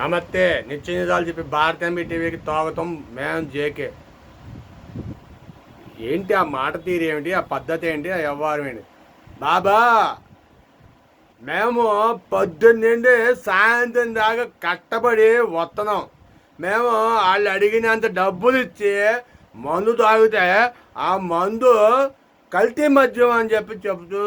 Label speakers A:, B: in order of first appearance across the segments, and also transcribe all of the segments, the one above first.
A: నమస్తే నిత్య నిజాలు చెప్పి భారతీయ టీవీకి తోగతం మేము జేకే. ఏంటి ఆ మాట తీరు ఏమిటి? ఆ పద్ధతి ఏంటి? ఆ వ్యవహారం ఏంటి? బాబా మేము పొద్దున్నండి సాయంత్రం దాకా కట్టబడి వస్తున్నాం. మేము వాళ్ళు అడిగినంత డబ్బులు ఇచ్చి మందు తాగితే ఆ మందు కల్తీ మద్యం అని చెప్పి చెబుతూ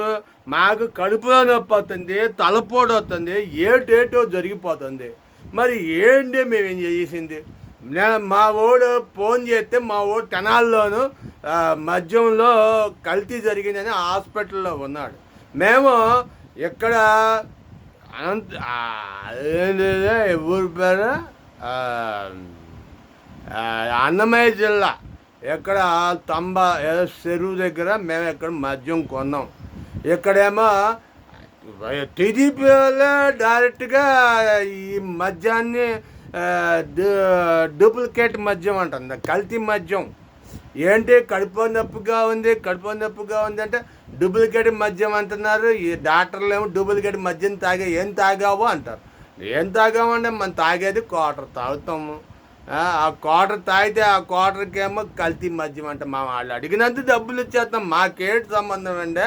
A: మాకు కడుపులో నొప్పి వస్తుంది తలపోటు వస్తుంది ఏటేటో జరిగిపోతుంది. మరి ఏంటి మేము చేసింది? నేను మా ఓడు ఫోన్ చేస్తే మా ఓడు తెనాల్లోను మద్యంలో కల్తీ జరిగిందని హాస్పిటల్లో ఉన్నాడు. మేము ఇక్కడ అనంత ఆ, ఊరి పేరు అన్నమయ్య జిల్లా. ఇక్కడ తంబ ఏదో చెరువు దగ్గర మేము ఇక్కడ మద్యం కొన్నాం. ఇక్కడేమో టీడీపీ వాళ్ళే డైరెక్ట్గా ఈ మద్యాన్ని డూప్లికేట్ మద్యం అంటుంది. కల్తీ మద్యం. ఏంటి? కడుపు నొప్పిగా ఉంది కడుపు నొప్పిగా ఉంది అంటే డూప్లికేట్ మద్యం అంటున్నారు. ఈ డాక్టర్లు ఏమో డూప్లికేట్ మద్యం తాగే ఏం తాగావు అంటారు. ఏం తాగామంటే మనం తాగేది క్వార్టర్ తాగుతాము. ఆ క్వార్టర్ తాగితే ఆ క్వార్టర్కేమో కల్తీ మద్యం అంటే మా వాళ్ళు. అడిగినంత డబ్బులు ఇచ్చేస్తాం మాకేటి సంబంధం అండి?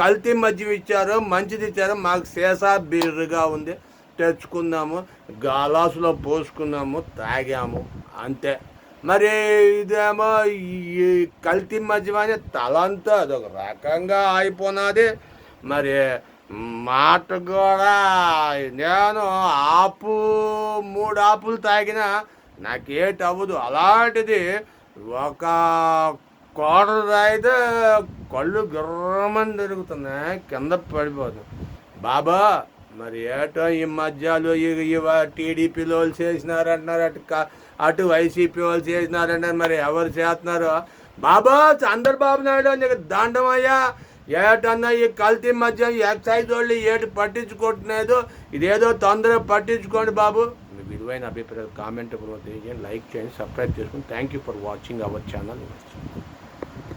A: కల్తీ మద్యం ఇచ్చారు మంచిది ఇచ్చారు మాకు సీసా బీరుగా ఉంది. తెచ్చుకున్నాము గాలాసులో పోసుకున్నాము తాగాము అంతే. మరి ఇదేమో ఈ కల్తీ మద్యం అనే తలంతా అదొక రకంగా అయిపోయినది మరి మాట కూడా నేను ఆపు మూడు ఆపులు తాగినా నాకేటి అవ్వదు అలాంటిది ఒక కోడలు రాయితే కళ్ళు గుర్రమని తిరుగుతున్నాయి. కింద పడిపోతుంది బాబా మరి ఏటో ఈ మధ్యలో ఇవ టీడీపీలో వాళ్ళు చేసినారంటున్నారు అటు అటు వైసీపీ వాళ్ళు చేసినారంటున్నారు మరి ఎవరు చేస్తున్నారు? బాబా చంద్రబాబు నాయుడు నీకు దండమయ్యా ఏటన్నా ఈ కల్తీ మధ్య ఎక్సైజ్ వాళ్ళు ఏటి పట్టించుకుంటున్నాదో ఇదేదో తొందరగా పట్టించుకోండి బాబు. విలువైన అభిప్రాయాలు కామెంట్ తెలియజేయండి. లైక్ చేయండి సబ్స్క్రైబ్ చేసుకుని thank you for watching our channel.